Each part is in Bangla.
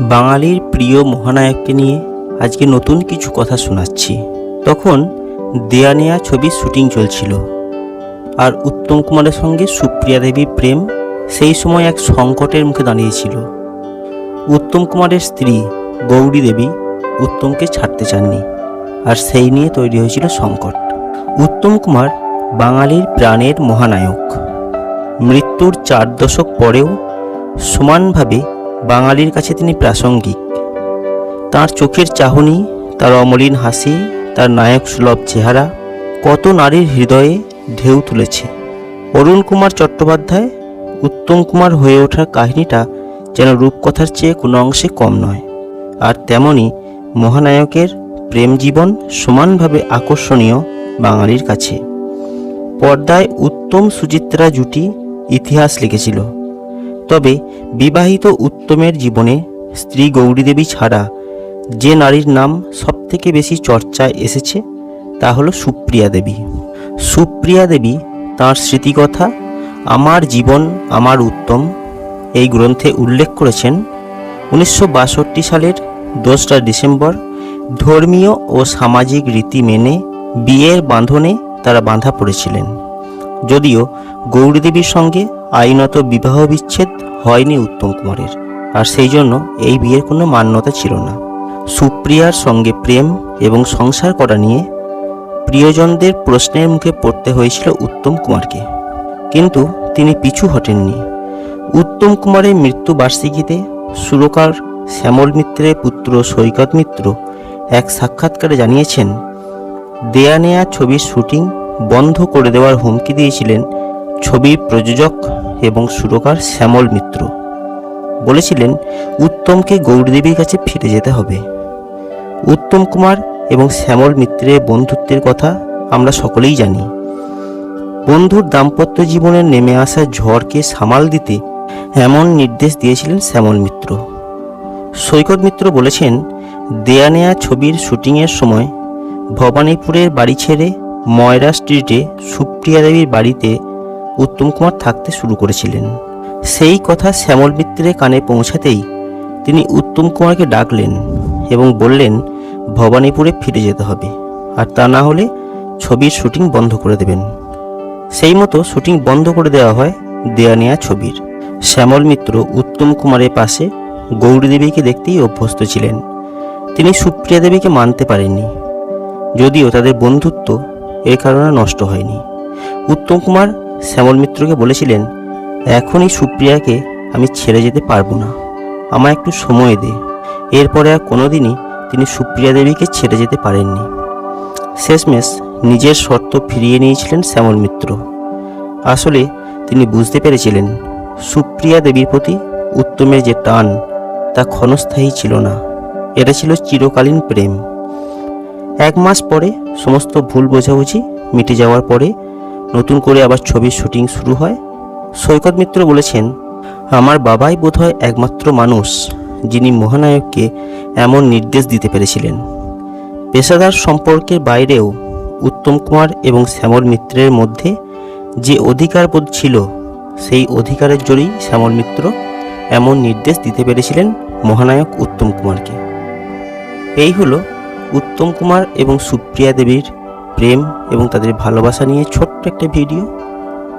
বাঙালির প্রিয় মহানায়ককে নিয়ে আজকে নতুন কিছু কথা শোনাচ্ছি। তখন দেয়া নেয়া ছবির শুটিং চলছিল। আর উত্তম কুমারের সঙ্গে সুপ্রিয়া দেবীর প্রেম সেই সময় এক সংকটের মুখে দাঁড়িয়েছিল। উত্তম কুমারের স্ত্রী গৌরী দেবী উত্তমকে ছাড়তে চাননি, আর সেই নিয়ে তৈরি হয়েছিল সংকট। উত্তম কুমার বাঙালির প্রাণের মহানায়ক। মৃত্যুর চার দশক পরেও সমানভাবে বাঙালির কাছে তিনি প্রাসঙ্গিক। তার চোখের চাহনি, তার অমলিন হাসি, তার নায়ক সুলভ চেহারা কত নারীর হৃদয়ে ঢেউ তুলেছে। অরুণ কুমার চট্টোপাধ্যায়, উত্তম কুমার হয়ে ওঠার কাহিনীটা যেন রূপকথার চেয়ে কোনো অংশে কম নয়। আর তেমনি মহানায়কের প্রেম জীবন সমানভাবে আকর্ষণীয় বাঙালির কাছে। পর্দায় উত্তম সুচিত্রা জুটি ইতিহাস লিখেছিল। তবে বিবাহিত উত্তমের জীবনে স্ত্রী গৌরীদেবী ছাড়া যে নারীর নাম সবথেকে বেশি চর্চায় এসেছে তা হলো সুপ্রিয়া দেবী। সুপ্রিয়া দেবী তাঁর স্মৃতিকথা, আমার জীবন আমার উত্তম এই গ্রন্থে উল্লেখ করেছেন উনিশশো বাষট্টি সালের দোসরা ডিসেম্বর, ধর্মীয় ও সামাজিক রীতি মেনে বিয়ের বাঁধনে তারা বাঁধা পড়েছিলেন। যদিও গৌরীদেবীর সঙ্গে আইনত বিবাহ বিচ্ছেদ হয়নি উত্তম কুমারের। আর সেই জন্য এই বিয়ের কোনো মান্যতা ছিল না। সুপ্রিয়ার সঙ্গে প্রেম এবং সংসার করা নিয়ে প্রিয়জনদের প্রশ্নের মুখে পড়তে হয়েছিল উত্তম কুমারকে। কিন্তু তিনি পিছু হটেননি। উত্তম কুমারের মৃত্যু বার্ষিকীতে সুরকার শ্যামল মিত্রের পুত্র সৈকত মিত্র এক সাক্ষাৎকারে জানিয়েছেন, দেয়া নেয়া ছবির শুটিং বন্ধ করে দেওয়ার হুমকি দিয়েছিলেন ছবির প্রযোজক এবং সুরকার শ্যামল মিত্র। বলেছিলেন, উত্তমকে গৌরদেবীর কাছে ফিরে যেতে হবে। উত্তম কুমার এবং শ্যামল মিত্রের বন্ধুত্বের কথা আমরা সকলেই জানি। বন্ধুর দাম্পত্য জীবনে নেমে আসা ঝড়কে সামাল দিতে এমন নির্দেশ দিয়েছিলেন শ্যামল মিত্র। সৈকত মিত্র বলেছেন, দেয়া নেয়া ছবির শুটিংয়ের সময় ভবানীপুরের বাড়ি ছেড়ে ময়রা স্ট্রিটে সুপ্রিয়া দেবীর বাড়িতে উত্তম কুমার থাকতে শুরু করেছিলেন। সেই কথা শ্যামল মিত্রের কানে পৌঁছাতেই তিনি উত্তম কুমারকে ডাকলেন এবং বললেন, ভবানীপুরে ফিরে যেতে হবে। আর তা না হলে ছবির শুটিং বন্ধ করে দেবেন। সেই মতো শুটিং বন্ধ করে দেওয়া হয় দেয়া নেয়া ছবির। শ্যামল মিত্র উত্তম কুমারের পাশে গৌরী দেবীকে দেখতেই অভ্যস্ত ছিলেন। তিনি সুপ্রিয়া দেবীকে মানতে পারেননি। যদিও তাদের বন্ধুত্ব এর কারণে নষ্ট হয়নি। উত্তম কুমার শ্যামল মিত্রকে বলেছিলেন, এখনই সুপ্রিয়াকে আমি ছেড়ে যেতে পারব না। আমায় একটু সময় দে। এরপরে আর কোনোদিনই তিনি সুপ্রিয়া দেবীকে ছেড়ে যেতে পারেননি। শেষমেশ নিজের শর্ত ফিরিয়ে নিয়েছিলেন শ্যামল মিত্র। আসলে তিনি বুঝতে পেরেছিলেন, সুপ্রিয়া দেবীর প্রতি উত্তমের যে টান, তা ক্ষণস্থায়ী ছিল না। এটা ছিল চিরকালীন প্রেম। এক মাস পরে সমস্ত ভুল বোঝাবুঝি মিটে যাওয়ার পরে নতুন করে আবার ছবির শুটিং শুরু হয়। সৈকত মিত্র বলেছেন, আমার বাবাই বোধহয় একমাত্র মানুষ যিনি মহানায়ককে এমন নির্দেশ দিতে পেরেছিলেন। পেশাদার সম্পর্কের বাইরেও উত্তম কুমার এবং শ্যামল মিত্রের মধ্যে যে অধিকারবোধ ছিল, সেই অধিকারের জোরেই শ্যামল মিত্র এমন নির্দেশ দিতে পেরেছিলেন মহানায়ক উত্তম কুমারকে। এই হলো উত্তম কুমার এবং সুপ্রিয়া দেবীর প্রেম এবং তাদের ভালোবাসা নিয়ে ছোট্ট একটা ভিডিও।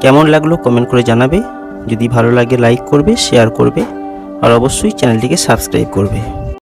কেমন লাগল কমেন্ট করে জানাবে। যদি ভালো লাগে লাইক করবে শেয়ার করবে। আর অবশ্যই চ্যানেলটিকে সাবস্ক্রাইব করবে।